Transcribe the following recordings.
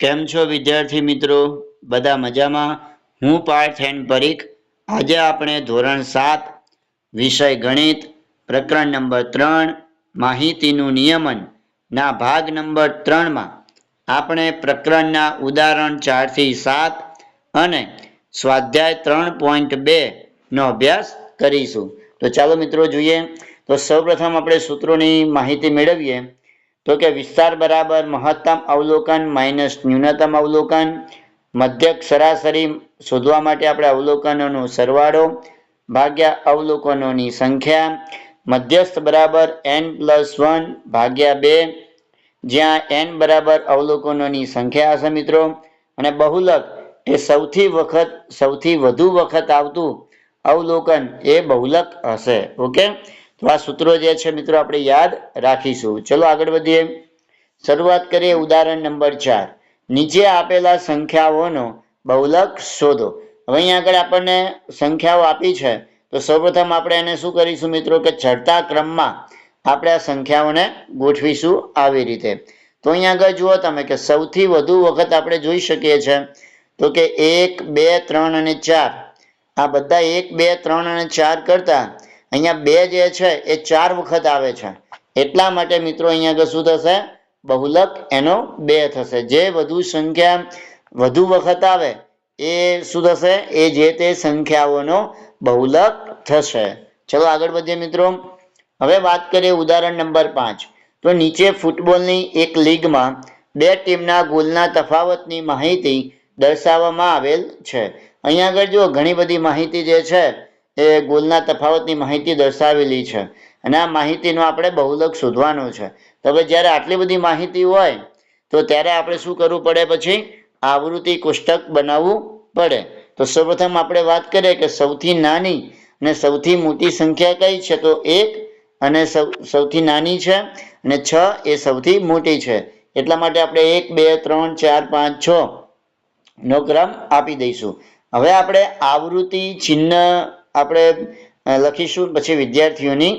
કેમ છો વિદ્યાર્થી મિત્રો? બધા મજામાં? હું પાર્થ એન્ડ પરીખ. આજે આપણે ધોરણ સાત, વિષય ગણિત, પ્રકરણ નંબર ત્રણ, માહિતીનું નિયમન, ના ભાગ નંબર ત્રણમાં આપણે પ્રકરણના ઉદાહરણ ચારથી સાત અને સ્વાધ્યાય ત્રણ પોઈન્ટ બે નો અભ્યાસ કરીશું. તો ચાલો મિત્રો જોઈએ. તો સૌપ્રથમ આપણે સૂત્રોની માહિતી મેળવીએ. તો કે વિસ્તાર બરાબર મહત્તમ અવલોકન માઇનસ ન્યૂનતમ અવલોકન, મધ્યક સરાસરી શોધવા માટે આપણે અવલોકનોનો સરવાળો, ભાગ્યા અવલોકનોની સંખ્યા, મધ્યસ્થ બરાબર એન પ્લસ વન ભાગ્યા બે, જ્યાં એન બરાબર અવલોકનોની સંખ્યા હશે મિત્રો. અને બહુલક એ સૌથી વખત, સૌથી વધુ વખત આવતું અવલોકન એ બહુલક હશે. ઓકે? તો આ સૂત્રો જે છે મિત્રો આપણે યાદ રાખીશું. ચલો આગળ વધીએ. શરૂઆત કરીએ ઉદાહરણ નંબર ચાર. નીચે આપેલા સંખ્યાઓનો બહુલક શોધો. હવે અહીંયા આગળ આપણને સંખ્યાઓ આપી છે. તો સૌપ્રથમ આપણે એને શું કરીશું મિત્રો કે ચડતા ક્રમમાં આપણે આ સંખ્યાઓને ગોઠવીશું આવી રીતે. તો અહીંયા આગળ જુઓ તમે કે સૌથી વધુ વખત આપણે જોઈ શકીએ છીએ તો કે એક, બે, ત્રણ અને ચાર. આ બધા એક, બે, ત્રણ અને ચાર કરતા અહીંયા બે જે છે, એ ચાર વખત આવે છે. એટલા માટે મિત્રો અહીંયા આગળ શું થશે? બહુલક એનો બે થશે. જે વધુ સંખ્યા વધુ વખત આવે, એ શું થશે? એ જે તે સંખ્યાઓનો બહુલક થશે. ચલો આગળ વધીએ મિત્રો. હવે વાત કરીએ ઉદાહરણ નંબર પાંચ. તો નીચે ફૂટબોલની એક લીગમાં બે ટીમના ગોલના તફાવતની માહિતી દર્શાવવામાં આવેલ છે. અહીંયા આગળ જો ઘણી બધી માહિતી જે છે એ ગોલના તફાવતની માહિતી દર્શાવેલી છે. અને આ માહિતીનો આપણે બહુલક શોધવાનો છે. તો હવે જ્યારે આટલી બધી માહિતી હોય, તો ત્યારે આપણે શું કરવું પડે પછી? આવૃત્તિ કોષ્ટક બનાવવું પડે. તો સૌપ્રથમ આપણે વાત કરીએ કે સૌથી નાની અને સૌથી મોટી સંખ્યા કઈ છે? તો એક અને સૌથી નાની છે અને છ એ સૌથી મોટી છે. એટલા માટે આપણે એક, બે, ત્રણ, ચાર, પાંચ, છ નો ક્રમ આપી દઈશું. હવે આપણે આવૃત્તિ ચિહ્ન આપણે લખીશું પછી વિદ્યાર્થીઓની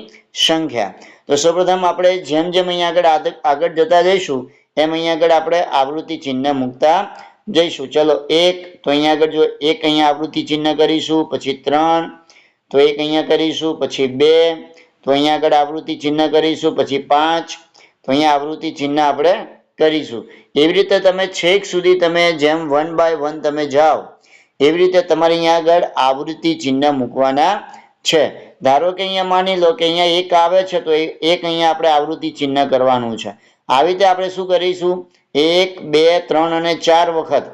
સંખ્યા. તો સૌપ્રથમ આપણે જેમ જેમ અહીંયા આગળ આગળ જતા જઈશું, એમ અહીંયા આગળ આપણે આવૃત્તિ ચિહ્ન મૂકતા જઈશું. ચલો, એક, તો અહીંયા આગળ જો એક અહીંયા આવૃત્તિ ચિહ્ન કરીશું, પછી ત્રણ, તો એક અહીંયા કરીશું, પછી બે, તો અહીંયા આગળ આવૃત્તિ ચિહ્ન કરીશું, પછી પાંચ, તો અહીંયા આવૃત્તિ ચિહ્ન આપણે કરીશું. એવી રીતે તમે છેક સુધી તમે જેમ વન બાય વન તમે જાઓ એવી રીતે તમારે અહીંયા આગળ આવૃત્તિ ચિહ્ન મૂકવાના છે. ધારો કે અહીંયા માની લો કે અહીંયા એક આવે છે, તો એક અહીંયા આપણે આવૃત્તિ ચિહ્ન કરવાનું છે. આવી રીતે આપણે શું કરીશું? એક, બે, ત્રણ અને ચાર વખત.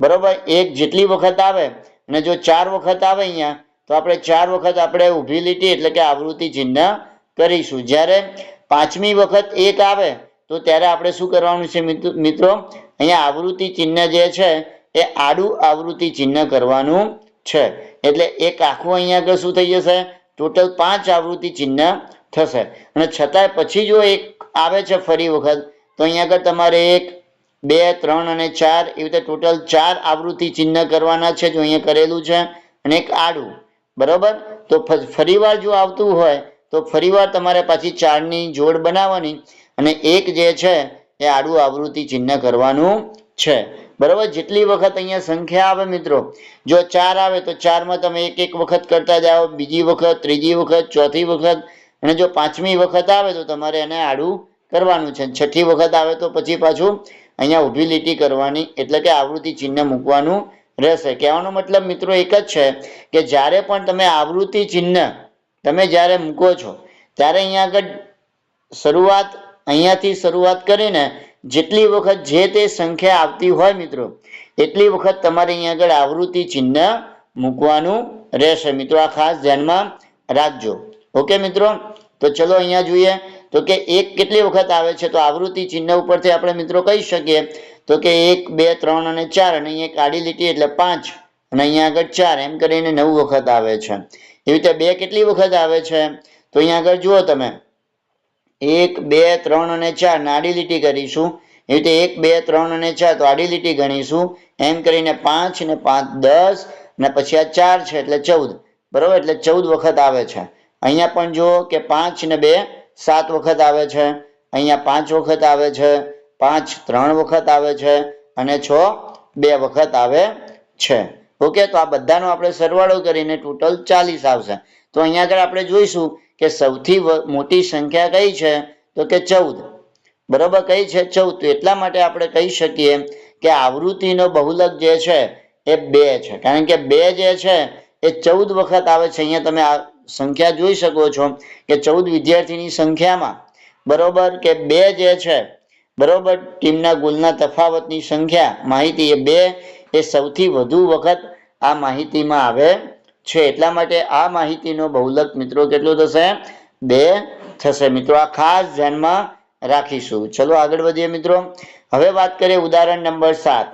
બરોબર? એક જેટલી વખત આવે અને જો ચાર વખત આવે અહીંયા, તો આપણે ચાર વખત આપણે ઊભી લીટી એટલે કે આવૃત્તિ ચિહ્ન કરીશું. જ્યારે પાંચમી વખત એક આવે, તો ત્યારે આપણે શું કરવાનું છે મિત્રો? અહીંયા આવૃત્તિ ચિહ્ન જે છે એ આડું આવૃત્તિ ચિહ્ન કરવાનું છે. એટલે એક આખું અહીંયા આગળ શું થઈ જશે? ટોટલ પાંચ આવૃત્તિ ચિહ્ન થશે. અને છતાંય પછી જો એક આવે છે ફરી વખત, તો અહીંયા આગળ તમારે એક, બે, ત્રણ અને ચાર એવી રીતે ટોટલ ચાર આવૃત્તિ ચિહ્ન કરવાના છે જો અહીંયા કરેલું છે. અને એક આડું. બરોબર? તો ફરીવાર જો આવતું હોય, તો ફરીવાર તમારે પાછી ચારની જોડ બનાવવાની. અને એક જે છે, એ આડું આવૃત્તિ ચિહ્ન કરવાનું છે. બરોબર? જેટલી વખત અહીંયા સંખ્યા આવે મિત્રો, જો ચાર આવે તો ચારમાં તમે એક એક વખત કરતા જાઓ, બીજી વખત, ત્રીજી વખત, ચોથી વખત, અને જો પાંચમી વખત આવે તો તમારે એને આડું કરવાનું છે. છઠ્ઠી વખત આવે તો પછી પાછું અહીંયા ઊભી લીટી કરવાની, એટલે કે આવૃત્તિ ચિહ્ન મૂકવાનું રહેશે. કહેવાનો મતલબ મિત્રો એક જ છે કે જ્યારે પણ તમે આવૃત્તિ ચિહ્ન તમે જ્યારે મૂકો છો, ત્યારે અહીંયા આગળ શરૂઆત અહીંયાથી શરૂઆત કરીને જેટલી વખત જે તે સંખ્યા આવતી હોય મિત્રો, એટલી વખત તમારે અહીંયા આગળ આવૃત્તિ ચિહ્ન મૂકવાનું રહેશે. મિત્રો, આ ખાસ ધ્યાનમાં રાખજો. ઓકે મિત્રો? તો ચલો અહીંયા જોઈએ. તો કે એક કેટલી વખત આવે છે? તો આવૃત્તિ ચિહ્ન ઉપરથી આપણે મિત્રો કહી શકીએ. તો કે એક, બે, ત્રણ અને ચાર અને અહીંયા કાઢી લીટી એટલે પાંચ અને અહીંયા આગળ ચાર. એમ કરીને નવ વખત આવે છે. એવી રીતે બે કેટલી વખત આવે છે? તો અહીંયા આગળ જુઓ તમે. એક, બે, ત્રણ અને ચાર. ને આડી લીટી કરીશું. એ રીતે એક, બે, ત્રણ અને ચાર, તો આડી લીટી ગણીશું. એમ કરીને પાંચ ને પાંચ દસ ને પછી આ ચાર છે એટલે ચૌદ. બરોબર? એટલે ચૌદ વખત આવે છે. અહીંયા પણ જુઓ કે પાંચ ને બે સાત વખત આવે છે. અહીંયા પાંચ વખત આવે છે. પાંચ, ત્રણ વખત આવે છે. અને છ, બે વખત આવે છે. ઓકે? તો આ બધાનો આપણે સરવાળો કરીને ટોટલ ચાલીસ આવશે. તો અહીંયા આગળ આપણે જોઈશું કે સૌથી મોટી સંખ્યા કઈ છે? તો કે ચૌદ. બરોબર કઈ છે ચૌદ? તો એટલા માટે આપણે કહી શકીએ કે આવૃત્તિનો બહુલક જે છે એ બે છે. કારણ કે બે જે છે એ ચૌદ વખત આવે છે. અહીંયા તમે આ સંખ્યા જોઈ શકો છો કે ચૌદ વિદ્યાર્થીની સંખ્યામાં બરોબર કે બે જે છે, બરોબર ટીમના ગુલના તફાવતની સંખ્યા માહિતી એ બે એ સૌથી વધુ વખત આ માહિતીમાં આવે છે. એટલા માટે આ માહિતીનો બહુલક મિત્રો કેટલો થશે? બે થશે. મિત્રો, આ ખાસ ધ્યાનમાં રાખીશું. ચલો આગળ વધીએ મિત્રો. હવે વાત કરીએ ઉદાહરણ નંબર સાત.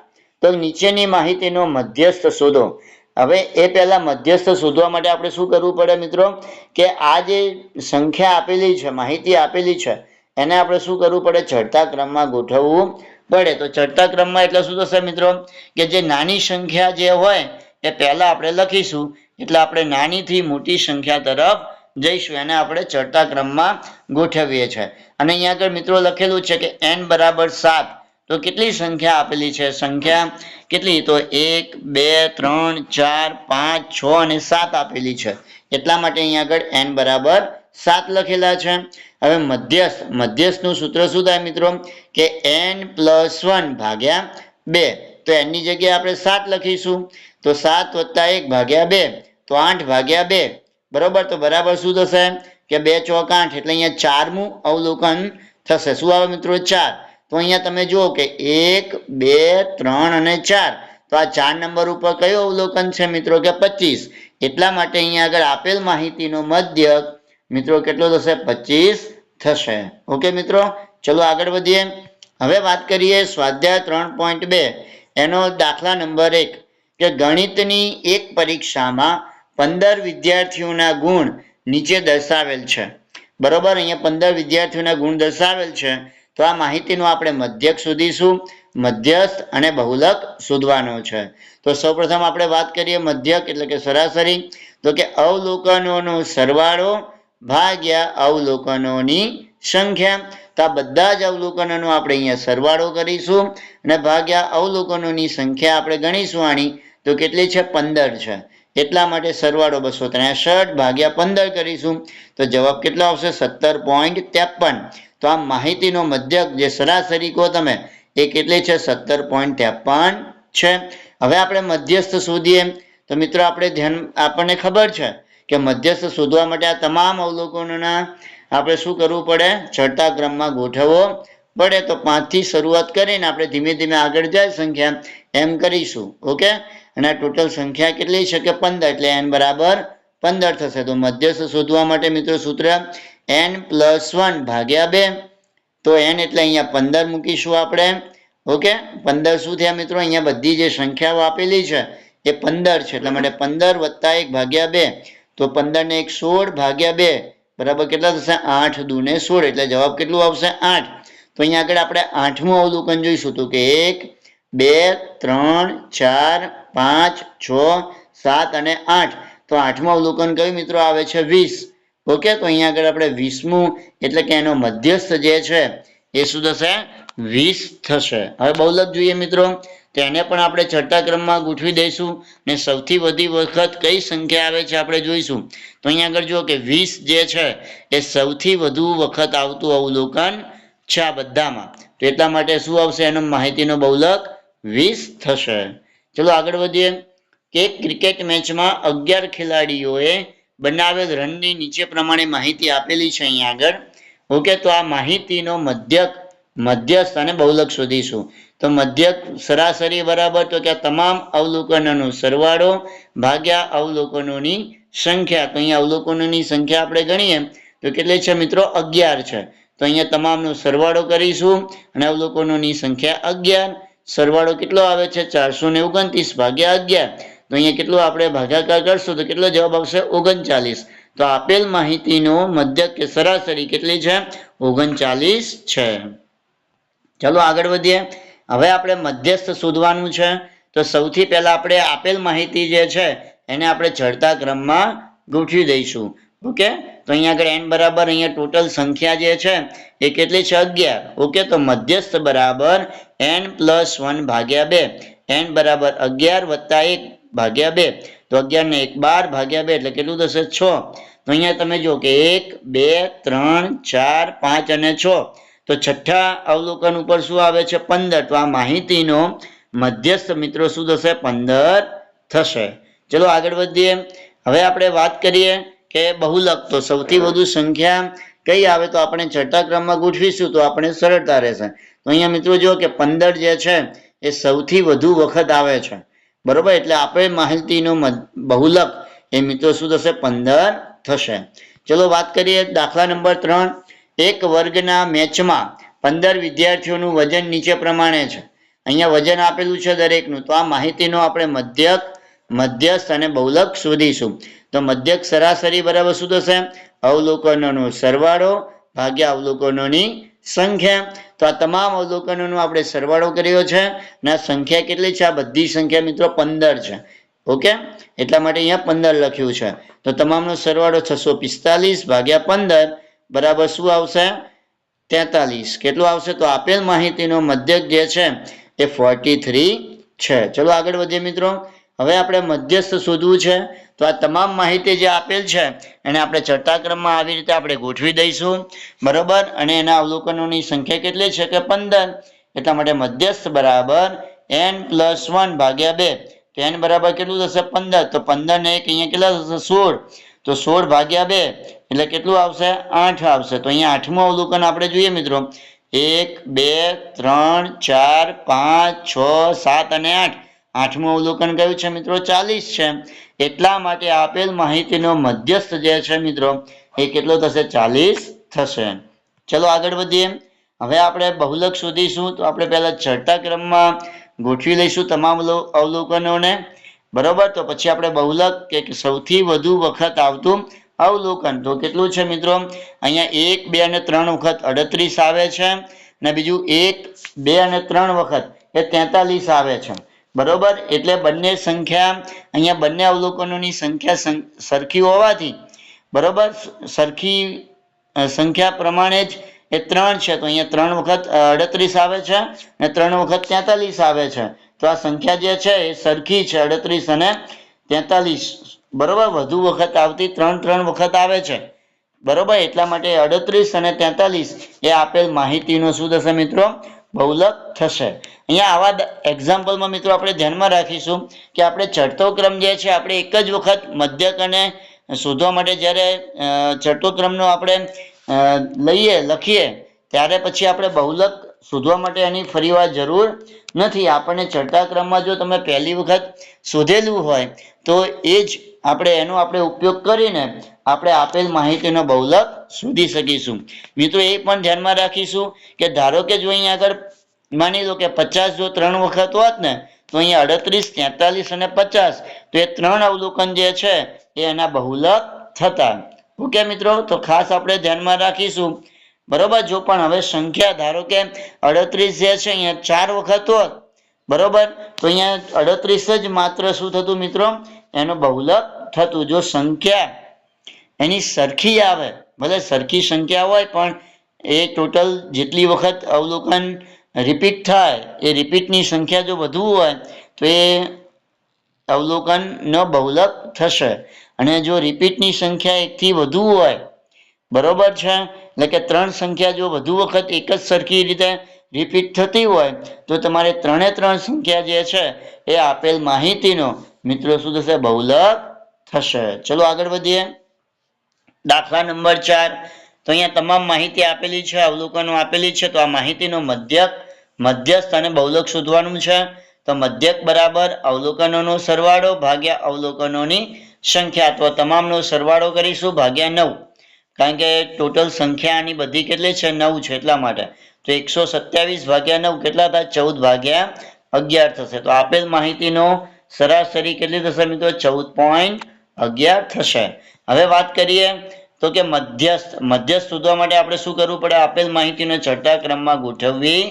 તો નીચેની માહિતીનો મધ્યસ્થ શોધો. હવે એ પહેલાં મધ્યસ્થ શોધવા માટે આપણે શું કરવું પડે મિત્રો? કે આ જે સંખ્યા આપેલી છે, માહિતી આપેલી છે, એને આપણે શું કરવું પડે? ચડતા ક્રમમાં ગોઠવવું પડે. તો ચડતા ક્રમમાં એટલે શું થશે મિત્રો? કે જે નાની સંખ્યા જે હોય એ પહેલા આપણે લખીશું, એટલે આપણે નાનીથી મોટી સંખ્યા તરફ જઈશું, એને આપણે ચડતા ક્રમમાં ગોઠવીએ છીએ. અને અહીંયા આગળ મિત્રો લખેલું છે કે એન બરાબર સાત, તો કેટલી સંખ્યા આપેલી છે? સંખ્યા કેટલી? તો એક, બે, ત્રણ, ચાર, પાંચ, છ અને સાત આપેલી છે. એટલા માટે અહીંયા આગળ એન બરાબર સાત લખેલા છે. હવે મધ્યસ્થ, મધ્યસ્થનું સૂત્ર શું થાય મિત્રો? કે એન પ્લસ વન ભાગ્યા બે. તો એની જગ્યાએ આપણે સાત લખીશું. તો સાત વત્તા એક ભાગ્યા બે, તો આઠ ભાગ્યા બે. બરોબર? તો બરાબર શું થશે? કે બે ચોક આઠ એટલે અહીંયા ચારમું અવલોકન થશે. શું આવે મિત્રો? ચાર. તો અહીંયા તમે જુઓ કે એક, બે, ત્રણ અને ચાર. તો આ ચાર નંબર ઉપર કયો અવલોકન છે મિત્રો? કે પચીસ. એટલા માટે અહીંયા આગળ આપેલ માહિતીનો મધ્યક મિત્રો કેટલો થશે? પચીસ થશે. ઓકે મિત્રો? ચલો આગળ વધીએ. હવે વાત કરીએ સ્વાધ્યાય ત્રણ પોઈન્ટ બે. એનો દાખલા નંબર એક. કે ગણિતની એક પરીક્ષામાં પંદર વિદ્યાર્થીઓના ગુણ નીચે દર્શાવેલ છે. બરોબર? અહીંયા પંદર વિદ્યાર્થીઓના ગુણ દર્શાવેલ છે. તો આ માહિતીનો આપણે મધ્યક શોધીશું મધ્યસ્થ અને બહુલક શોધવાનો છે. તો સૌપ્રથમ આપણે વાત કરીએ મધ્યક એટલે કે સરાસરી. તો કે અવલોકનોનો સરવાળો ભાગ્યા અવલોકનોની સંખ્યા. તો આ બધા જ અવલોકનોનો આપણે અહીંયા સરવાળો કરીશું અને ભાગ્યા અવલોકનોની સંખ્યા આપણે ગણીશું આની. તો કેટલી છે? પંદર છે. એટલા માટે સરવાળો બસો ત્રેસઠ ભાગ્યા પંદર કરીશું. તો જવાબ કેટલો આવશે? સત્તર પોઈન્ટ ત્રેપન. તો આ માહિતીનો મધ્યક જે સરાસરી કહો તમે, એ કેટલી છે? સત્તર પોઈન્ટ ત્રેપન છે. હવે આપણે મધ્યસ્થ શોધીએ. તો મિત્રો, આપણે ધ્યાન આપણને ખબર છે કે મધ્યસ્થ શોધવા માટે આ તમામ અવલોકનોના આપણે શું કરવું પડે? ચડતા ક્રમમાં ગોઠવવો પડે તો પાંચથી શરૂઆત કરીને આપણે ધીમે ધીમે આગળ જાય સંખ્યા એમ કરીશું, ઓકે? અને આ ટોટલ સંખ્યા કેટલી છે કે પંદર? એટલે એન બરાબર પંદર થશે. તો મધ્યસ્થ શોધવા માટે મિત્રો સૂત્ર એન પ્લસ વન ભાગ્યા બે. તો એન એટલે અહીંયા પંદર મૂકીશું આપણે, ઓકે? પંદર શું થયા મિત્રો? અહીંયા બધી જે સંખ્યાઓ આપેલી છે એ પંદર છે. એટલા માટે પંદર વત્તા એક ભાગ્યા બે. તો પંદર ને એક સોળ ભાગ્યા બે, બરાબર કેટલા થશે? આઠ દૂને સોળ, એટલે જવાબ કેટલું આવશે? આઠ. તો અહીંયા આગળ આપણે આઠમું અવલોકન જોઈશું તો કે એક, બે, ત્રણ, ચાર, પાંચ, છ, સાત અને આઠ. તો આઠમું અવલોકન કયું મિત્રો આવે છે? વીસ. ઓકે, તો અહીંયા આગળ આપણે વીસમું, એટલે કે એનો મધ્યસ્થ જે છે, એ શું થશે? વીસ થશે. હવે બહુલક જોઈએ મિત્રો. તેને પણ આપણે ચડતા ક્રમમાં ગોઠવી દઈશું ને સૌથી વધી વખત કઈ સંખ્યા આવે છે આપણે જોઈશું. તો અહીંયા આગળ જુઓ કે વીસ જે છે એ સૌથી વધુ વખત આવતું અવલોકન છે આ બધામાં. તો એટલા માટે શું આવશે? એનો માહિતીનો બહુલક વીસ થશે. ચલો આગળ વધીએ. કે ક્રિકેટ મેચમાં અગિયાર ખેલાડીઓએ બનાવેલ રનની નીચે પ્રમાણે માહિતી આપેલી છે અહીંયા આગળ. ઓકે, તો આ માહિતીનો મધ્યક મધ્યસ્થ અને બહુલક શોધીશું. તો મધ્યક સરાસરી બરાબર તો કે તમામ અવલોકનોનો સરવાળો ભાગ્યા અવલોકનોની સંખ્યા. તો અહીંયા અવલોકનોની સંખ્યા આપણે ગણીએ તો કેટલી છે મિત્રો? અગિયાર છે. તો અહીંયા તમામનો સરવાળો કરીશું અને અવલોકનોની સંખ્યા અગિયાર. સરવાળો કેટલો આવે છે? ચારસો ને ઓગણત્રીસ ભાગ્યા અગિયાર. તો અહીંયા કેટલો આપણે ભાગાકાર કરશું તો કેટલો જવાબ આવશે? ઓગણચાલીસ. તો આપેલ માહિતીનો મધ્યક કે સરાસરી કેટલી છે? ઓગણચાલીસ છે. ચલો આગળ વધીએ. હવે આપણે મધ્યસ્થ શોધવાનું છે. તો સૌથી પહેલા આપણે આપેલ માહિતી જે છે, એને આપણે ચડતા ક્રમમાં ગોઠવી દઈશું. ઓકે? તો અહીંયા આગળ એન બરાબર, અહીંયા ટોટલ સંખ્યા જે છે, એ કેટલી છે? અગિયાર. ઓકે? તો મધ્યસ્થ બરાબર એન પ્લસ વન ભાગ્યા બે. એન બરાબર અગિયાર વત્તા એક ભાગ્યા બે. તો અગિયાર ને એક બાર ભાગ્યા બે, એટલે કેટલું થશે? છ. તો અહીંયા તમે જો કે એક, બે, ત્રણ, ચાર, પાંચ અને છ. તો છઠ્ઠા અવલોકન ઉપર શું આવે છે? પંદર. તો આ માહિતીનો મધ્યસ્થ મિત્રો શું થશે? પંદર થશે. ચલો આગળ વધીએ. હવે આપણે વાત કરીએ કે બહુલક. તો સૌથી વધુ સંખ્યા કઈ આવે? તો આપણે છઠ્ઠા ક્રમમાં ગોઠવીશું તો આપણે સરળતા રહેશે. તો અહીંયા મિત્રો જો કે પંદર જે છે એ સૌથી વધુ વખત આવે છે. બરોબર? એટલે આપણે માહિતીનો બહુલક એ મિત્રો શું થશે? પંદર થશે. ચલો વાત કરીએ દાખલા નંબર ત્રણ. એક વર્ગના મેચમાં પંદર વિદ્યાર્થીઓનું વજન નીચે પ્રમાણે છે. અહીંયા વજન આપેલું છે દરેકનું. તો આ માહિતીનો આપણે મધ્યક, મધ્યસ્થ અને બહુલક શોધીશું. તો મધ્યક સરાસરી બરાબર શું થશે? અવલોકનોનો સરવાળો ભાગ્યા અવલોકનોની સંખ્યા. તો આ તમામ અવલોકનોનો આપણે સરવાળો કર્યો છે અને સંખ્યા કેટલી છે? આ બધી સંખ્યા મિત્રો પંદર છે. ઓકે? એટલા માટે અહીંયા પંદર લખ્યું છે. તો તમામનો સરવાળો છસો પિસ્તાલીસ ભાગ્યા પંદર બરાબર શું આવશે? તેતાલીસ. કેટલું આવશે? તો આપેલ માહિતીનો મધ્યક જે છે એ ફોર્ટી થ્રી છે. ચલો આગળ વધીએ મિત્રો. હવે આપણે મધ્યસ્થ શોધવું છે. તો આ તમામ માહિતી જે આપેલ છે, એને આપણે ચડતાક્રમમાં આવી રીતે આપણે ગોઠવી દઈશું. બરાબર? અને એના અવલોકનોની સંખ્યા કેટલી છે કે પંદર? એટલા માટે મધ્યસ્થ બરાબર એન પ્લસ વન ભાગ્યા બે. તો એન બરાબર કેટલું થશે? પંદર. તો પંદર ને એક અહીંયા કેટલા થશે? સોળ. તો સોળ ભાગ્યા બે. એટલે કેટલું આવશે? આઠ આવશે. તો અહીંયા આઠમું અવલોકન આપણે જોઈએ મિત્રો. એક, બે, ત્રણ, ચાર, પાંચ, છ, સાત અને આઠ. આઠમું અવલોકન કયું છે મિત્રો? ચાલીસ છે. એટલા માટે આપેલ માહિતીનો મધ્યસ્થ જે છે મિત્રો, એ કેટલો થશે? ચાલીસ થશે. ચલો આગળ વધીએ. હવે આપણે બહુલક શોધીશું. તો આપણે પહેલાં ચડતા ક્રમમાં ગોઠવી લઈશું તમામ અવલોકનોને. બરોબર? તો પછી આપણે બહુલક, કે સૌથી વધુ વખત આવતું અવલોકન. તો કેટલું છે મિત્રો? અહીંયા એક, બે અને ત્રણ વખત અડત્રીસ આવે છે ને બીજું એક, બે અને ત્રણ વખત એ તેતાલીસ આવે છે. બરોબર? એટલે બંને સંખ્યા, અહીંયા બંને અવલોકનોની સંખ્યા સરખી હોવાથી, બરોબર? સરખી સંખ્યા પ્રમાણે જ એ ત્રણ છે. તો અહીંયા ત્રણ વખત અડત્રીસ આવે છે અને ત્રણ વખત તેતાલીસ આવે છે. તો આ સંખ્યા જે છે એ સરખી છે, અડત્રીસ અને તેતાલીસ. બરોબર, વધુ વખત આવતી ત્રણ ત્રણ વખત આવે છે. બરોબર, એટલા માટે અડત્રીસ અને તેતાલીસ એ આપેલ માહિતીનો શું થશે મિત્રો? બહુલક થશે. અહીંયા આવા એક્ઝામ્પલમાં મિત્રો આપણે ધ્યાનમાં રાખીશું કે આપણે ચડતો ક્રમ જે છે, આપણે એક જ વખત મધ્યક અને શોધવા માટે જ્યારે ચડતો ક્રમનો આપણે લઈએ, લખીએ, ત્યારે પછી આપણે બહુલક શોધવા માટે એની ફરીવાર જરૂર નથી. આપણને ચડતા ક્રમમાં જો તમે પહેલી વખત શોધેલું હોય, તો એ જ આપણે એનો આપણે ઉપયોગ કરીને આપણે આપેલ માહિતીનો બહુલક શોધી શકીશું. મિત્રો, એ પણ ધ્યાનમાં રાખીશું કે ધારો કે જો અહીંયા આગળ માની લો કે પચાસ જો ત્રણ વખત હોત ને, તો અહીંયા અડત્રીસ, તેતાલીસ અને પચાસ, તો એ ત્રણ અવલોકન જે છે એ એના બહુલક થતા. ઓકે મિત્રો, તો ખાસ આપણે ધ્યાનમાં રાખીશું. બરોબર, જો પણ હવે સંખ્યા ધારો કે અડત્રીસ જે છે અહીંયા ચાર વખત હોત, બરોબર, તો અહીંયા અડત્રીસ જ માત્ર શું થતું મિત્રો? એનો બહુલક થતું. જો સંખ્યા એની સરખી આવે, ભલે સરખી સંખ્યા હોય, પણ એ ટોટલ જેટલી વખત અવલોકન રિપીટ થાય, એ રિપીટની સંખ્યા જો વધુ હોય, તો એ અવલોકન ન બહુલક થશે. અને જો રિપીટની સંખ્યા એકથી વધુ હોય, બરોબર છે? એટલે કે ત્રણ સંખ્યા જો વધુ વખત એક જ સરખી રીતે રિપીટ થતી હોય, તો તમારે ત્રણે ત્રણ સંખ્યા જે છે, એ આપેલ માહિતીનો મિત્રો, શું થશે? બહુલક થશે. ચલો આગળ વધીએ. દાખલા નંબર ચાર. તો અહીંયા તમામ માહિતી આપેલી છે, અવલોકનો આપેલી છે. તો આ માહિતીનો મધ્યક, મધ્યસ્થ અને બહુલક શોધવાનું છે. તો મધ્યક બરાબર અવલોકનોનો સરવાળો ભાગ્યા અવલોકનોની સંખ્યા. અથવા તમામનો સરવાળો કરીશું ભાગ્યા નવ. કારણ કે ટોટલ સંખ્યા આની બધી કેટલી છે? નવ છે એટલા માટે. તો એકસો સત્યાવીસ ભાગ્યા નવ કેટલા થાય? ચૌદ ભાગ્યા અગિયાર થશે. તો આપેલ માહિતીનો સરાસરી કેટલી થશે મિત્રો? ચૌદ પોઈન્ટ અગિયાર થશે. હવે વાત કરીએ તો કે મધ્યસ્થ મધ્યસ્થ શોધવા માટે આપણે શું કરવું પડે? આપેલ માહિતીને છઠ્ઠા ક્રમમાં ગોઠવવી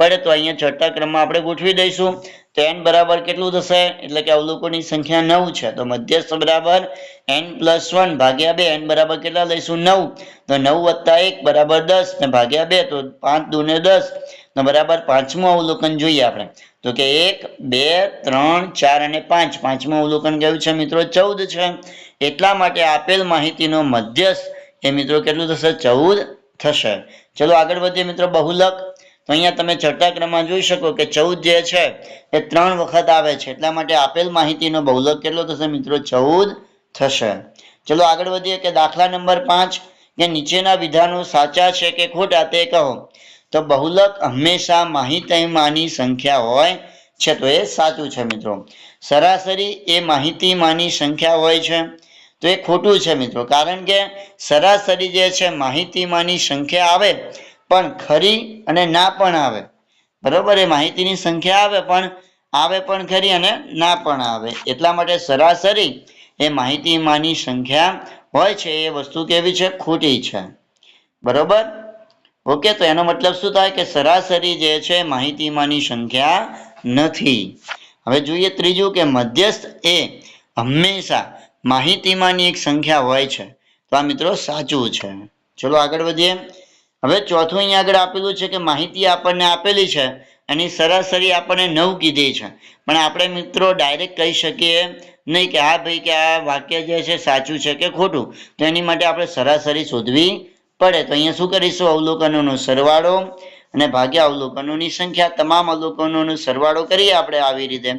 પડે. તો અહીંયા છઠ્ઠા ક્રમમાં આપણે ગોઠવી દઈશું. તો એન બરાબર કેટલું થશે? એટલે કે અવલોકનની સંખ્યા નવ છે. તો મધ્યસ્થ બરાબર એન પ્લસ વન ભાગ્યા બે એન બરાબર કેટલા લઈશું? નવ. તો નવ વત્તા એક બરાબર દસ, ને ભાગ્યા બે, તો પાંચ દુ દસ. ને બરાબર પાંચમું અવલોકન જોઈએ આપણે. તો કે એક, બે, ત્રણ, ચાર અને પાંચ. પાંચમું અવલોકન કયું છે મિત્રો? ચૌદ છે. એટલા માટે આપેલ માહિતીનો મધ્યસ્થ એ મિત્રો કેટલું થશે? ચૌદ થશે. ચલો આગળ વધીએ મિત્રો બહુલક. તો અહીંયા તમે ચડતા ક્રમમાં જોઈ શકો કે ચૌદ જે છે, એ ત્રણ વખત આવે છે. એટલા માટે આપેલ માહિતીનો બહુલક કેટલો થશે મિત્રો? ચૌદ થશે. ચલો આગળ વધીએ કે દાખલા નંબર પાંચ, કે નીચેના વિધાનો સાચા છે કે ખોટા તે કહો. તો બહુલક હંમેશા માહિતીમાંની સંખ્યા હોય છે, તો એ સાચું છે મિત્રો. સરાસરી એ માહિતીમાંની સંખ્યા હોય છે, તો એ ખોટું છે મિત્રો. કારણ કે સરાસરી જે છે, માહિતીમાંની સંખ્યા આવે પણ ખરી અને ના પણ આવે. બરોબર, એ માહિતીની સંખ્યા આવે પણ આવે પણ ખરી અને ના પણ આવે. એટલા માટે સરાસરી એ માહિતીમાંની સંખ્યા હોય છે, એ વસ્તુ કેવી છે? ખોટી છે. બરોબર? ઓકે, તો એનો મતલબ શું થાય કે સરાસરી જે છે, માહિતીમાંની સંખ્યા નથી. હવે જોઈએ ત્રીજું કે મધ્યસ્થ એ હંમેશા માહિતીમાંની એક સંખ્યા હોય છે. તો આ મિત્રો સાચું છે. ચલો આગળ વધીએ. હવે ચોથું અહીંયા આગળ આપેલું છે કે માહિતી આપણને આપેલી છે, એની સરાસરી આપણને નવ કીધી છે. પણ આપણે મિત્રો ડાયરેક્ટ કહી શકીએ નહીં કે હા ભાઈ કે આ વાક્ય જે છે સાચું છે કે ખોટું. તો એની માટે આપણે સરાસરી શોધવી પડે. તો અહીંયા શું કરીશું? અવલોકનોનો સરવાળો અને ભાગ્યા અવલોકનોની સંખ્યા, તમામ અવલોકનોનો સરવાળો કરીએ આપણે આવી રીતે.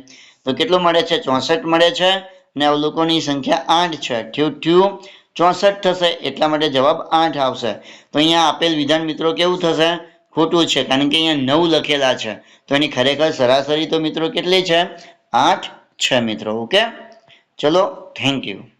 તો કેટલું મળે છે? ચોસઠ મળે છે અને અવલોકનોની સંખ્યા આઠ છે. થયું ચોસઠ થશે એટલા માટે જવાબ આઠ આવશે. તો અહીંયા આપેલ વિધાન મિત્રો કેવું થશે? ખોટું છે, કારણ કે અહીંયા નવ લખેલા છે. તો એની ખરેખર સરાસરી તો મિત્રો કેટલી છે? આઠ છે મિત્રો, ઓકે? ચલો થેન્ક યુ